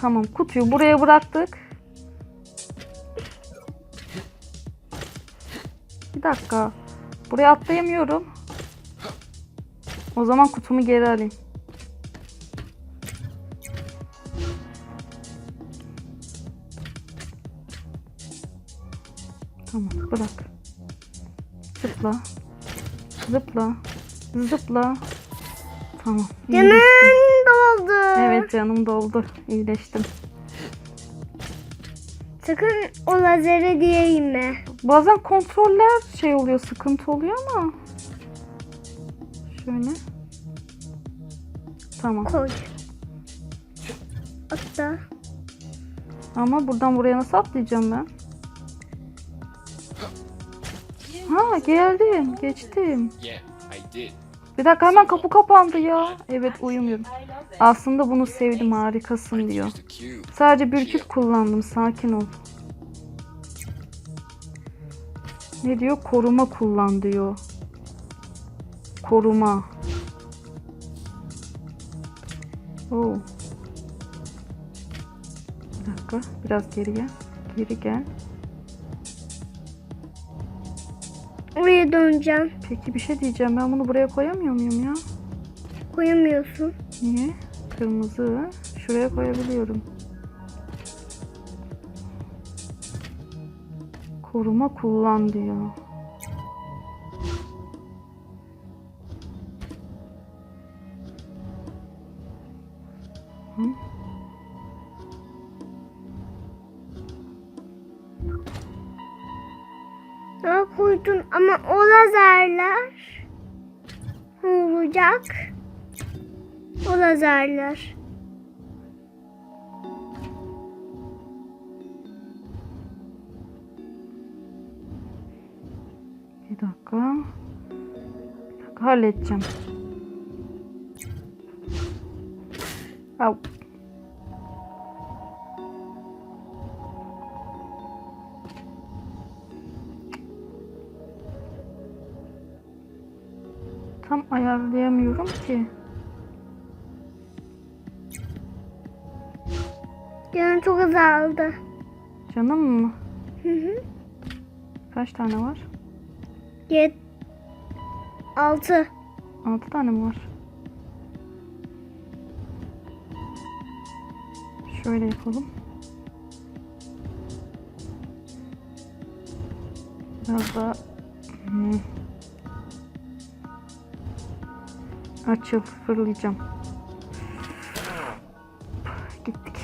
Tamam kutuyu buraya bıraktık. Bir dakika. Buraya atlayamıyorum. O zaman kutumu geri alayım. Tamam bırak. Zıpla. Zıpla. Zıpla. Tamam. İyileştim. Doldu. Evet canım doldu. İyileştim. Sakın o lazere değme. Bazen kontroller şey oluyor, sıkıntı oluyor ama. Şöyle. Tamam. Koy. Hatta Ama buradan buraya nasıl atlayacağım ben? Ha geldim, geçtim. Yeah, I did. Bir dakika hemen kapı kapandı ya. Evet uyumuyorum. Aslında bunu sevdim harikasın diyor. Sadece bir kit kullandım. Sakin ol. Ne diyor? Koruma kullan diyor. Koruma. Oo. Bir dakika. Biraz geri gel. Geri gel. Oraya döneceğim. Peki bir şey diyeceğim. Ben bunu buraya koyamıyor muyum ya? Koyamıyorsun. Niye? Kırmızı. Şuraya koyabiliyorum. Koruma kullan diyor. Daha koydun ama o lazerler ne olacak? O lazerler. Bir dakika. Bir dakika halledeceğim. Au. Ayarlayamıyorum ki. Canım çok azaldı. Canım mı? Hı hı. Kaç tane var? Yet. Altı. 6 tane mi var? Şöyle yapalım. Biraz daha hmm. Açıl fırlayacağım. Gittik.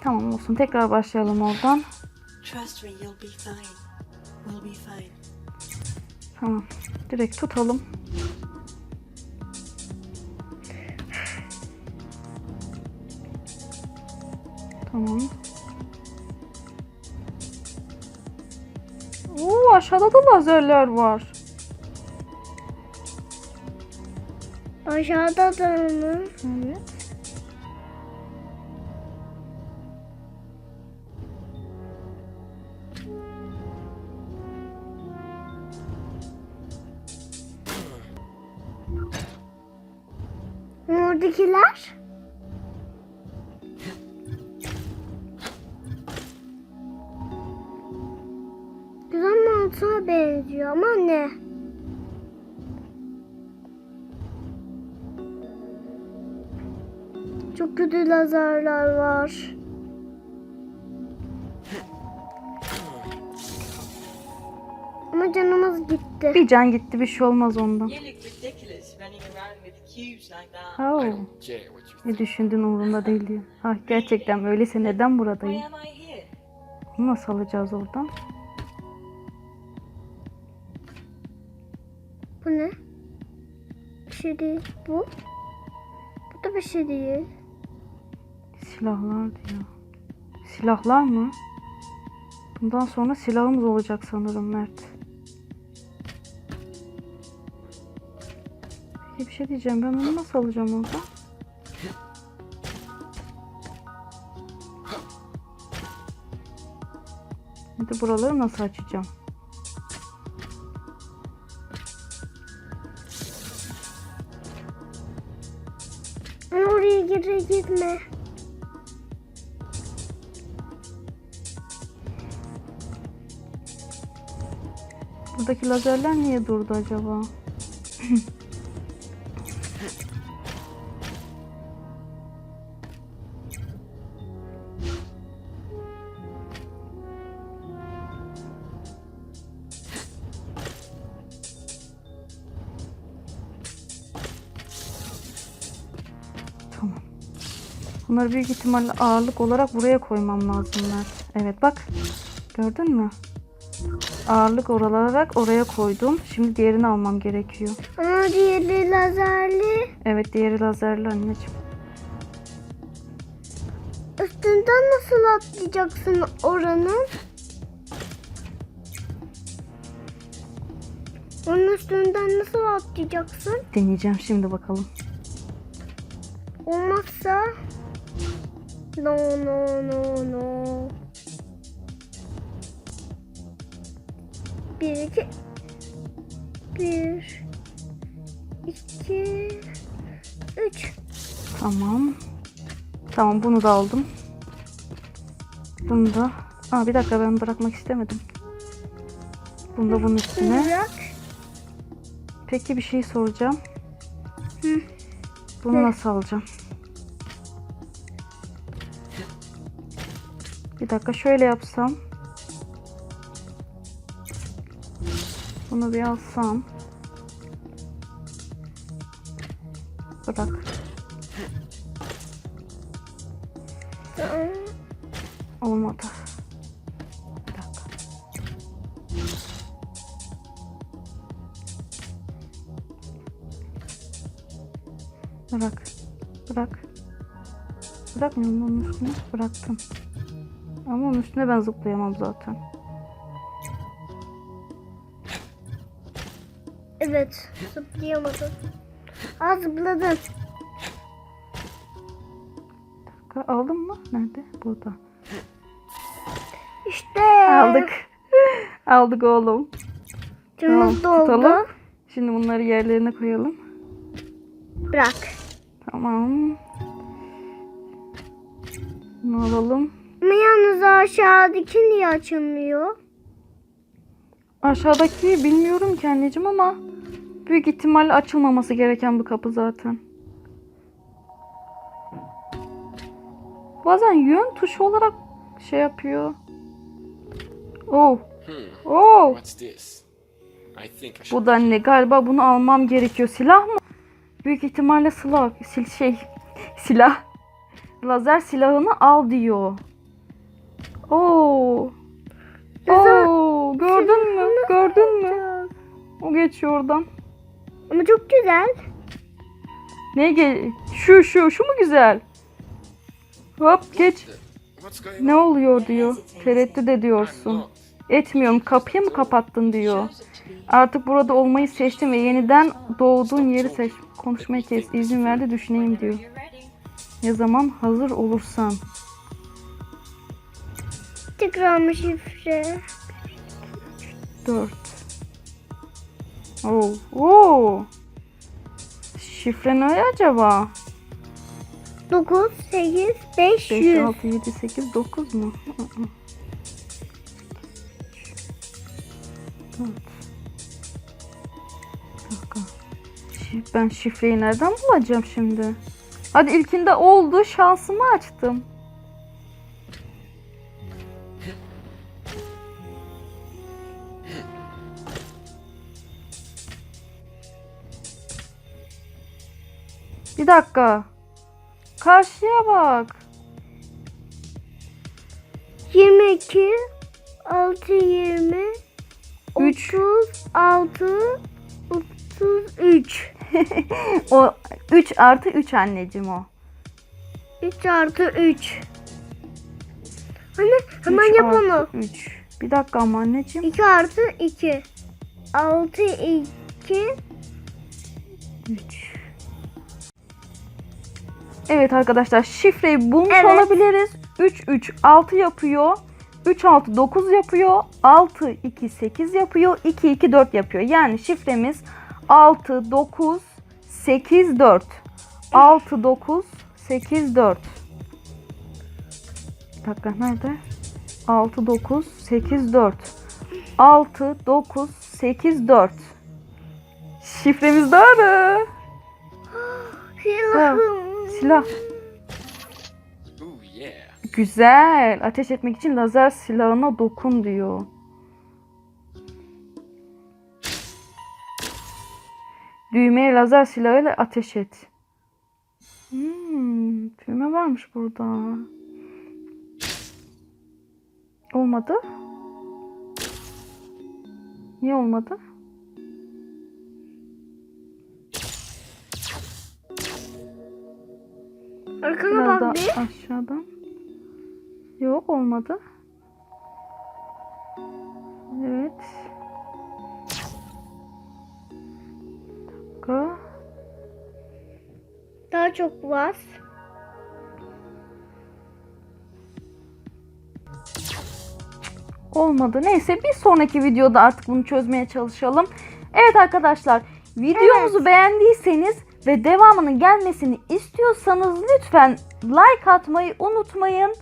Tamam olsun. Tekrar başlayalım oradan. Tamam. Direkt tutalım. Tamam. Oo, aşağıda da lazerler var. Aşağıda da? Evet. Oradakiler? Güzel mantığa benziyor ama ne? Çok kötü lazerler var. Ama canımız gitti. Bir can gitti bir şey olmaz ondan. Oh. Ne düşündün umurumda değil diyor. Ah gerçekten öyleyse neden buradayım? Bunu nasıl alacağız oradan? Bu ne? Bir şey değil. Bu? Bu da bir şey değil. Silahlar diyor. Silahlar mı? Bundan sonra silahımız olacak sanırım Mert. Peki bir şey diyeceğim. Ben onu nasıl alacağım oradan? Şimdi buraları nasıl açacağım? Oraya yere girme. Buradaki lazerler niye durdu acaba? Tamam. Bunları büyük ihtimalle ağırlık olarak buraya koymam lazım. Evet bak. Gördün mü? Ağırlık olarak oraya koydum. Şimdi diğerini almam gerekiyor. Ama diğeri lazerli. Evet diğeri lazerli anneciğim. Üstünden nasıl atlayacaksın oranın? Onun üstünden nasıl atlayacaksın? Deneyeceğim şimdi bakalım. Olmazsa no no no no. Bir iki bir iki üç. Tamam. Tamam bunu da aldım. Bunu da... Aa bir dakika ben bırakmak istemedim. Bunu da bunun üstüne. Bırak. Peki bir şey soracağım. Hı. Bunu Ne? nasıl alacağım? Bir dakika şöyle yapsam. Bunu bir alsam. Bırak. Olmadı. Bir dakika. Bırak. Bırak. Bırakmıyorum onun üstüne. Bıraktım. Ama onun üstüne ben zıplayamam zaten. Evet zıplayamadım. Aa zıpladın. Ka- Aldın mı? Nerede? Burada. İşte. Aldık. Aldık oğlum. Canımız Tamam, doldu. tutalım. Şimdi bunları yerlerine koyalım. Bırak. Tamam. Bunu alalım. Ama yalnız aşağıdaki niye açılmıyor? Aşağıdaki bilmiyorum ki anneciğim ama büyük ihtimalle açılmaması gereken bir kapı zaten. Bazen yön tuşu olarak şey yapıyor. Oh. Hmm. Oh. What's this? I think I should. Bu da ne? Galiba bunu almam gerekiyor. Silah mı? Büyük ihtimalle silah. Sil şey. Silah. Lazer silahını al diyor. Oo. Oo. Gördün mü? Gördün mü? O geçiyor oradan. Ama çok güzel. Ne ge Şu şu şu mu güzel? Hop geç. Ne oluyor diyor. Tereddüt ediyorsun. Etmiyorum. Kapıyı mı kapattın diyor. Artık burada olmayı seçtim ve yeniden doğduğun yeri seç. Konuşmayı kes. İzin ver de düşüneyim diyor. Ne zaman hazır olursan. Tekrar mı şifre? 4. Oo. Oo. Şifre ne acaba? 9, 8, 5, 5, 100. 6, 7, 8, 9 mu? Hı hı. Dört. Bir dakika. Şi- Ben şifreyi nereden bulacağım şimdi? Hadi ilkinde oldu. Şansımı açtım. Bir dakika. Karşıya bak. 22, 6, 20, Üç. 36, 33. O 3 artı 3 anneciğim o. 3 artı 3. Anne hemen Üç yap onu. artı üç. Bir dakika ama anneciğim. 2 artı 2. 6, 2, 3. Evet arkadaşlar şifreyi bulmuş Evet. olabiliriz. 3 3 6 yapıyor. 3 6 9 yapıyor. 6 2 8 yapıyor. 2 2 4 yapıyor. Yani şifremiz 6 9 8 4. 6 9 8 4. Bir dakika nerede? 6 9 8 4. 6 9 8 4. Şifremiz doğru. Silahım. Silah. Ooh, yeah. Güzel. Ateş etmek için lazer silahına dokun diyor. Düğmeye lazer silahıyla ateş et. Hmm, düğme varmış burada. Olmadı. Niye olmadı? Arkana Biraz bak bir. aşağıdan. Yok olmadı. Evet. Bir dakika. Daha çok bas. Olmadı. Neyse bir sonraki videoda artık bunu çözmeye çalışalım. Evet arkadaşlar videomuzu beğendiyseniz ve devamının gelmesini istiyorsanız lütfen like atmayı unutmayın.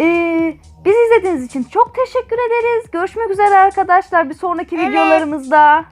Ee, bizi izlediğiniz için çok teşekkür ederiz. Görüşmek üzere arkadaşlar bir sonraki Evet. videolarımızda.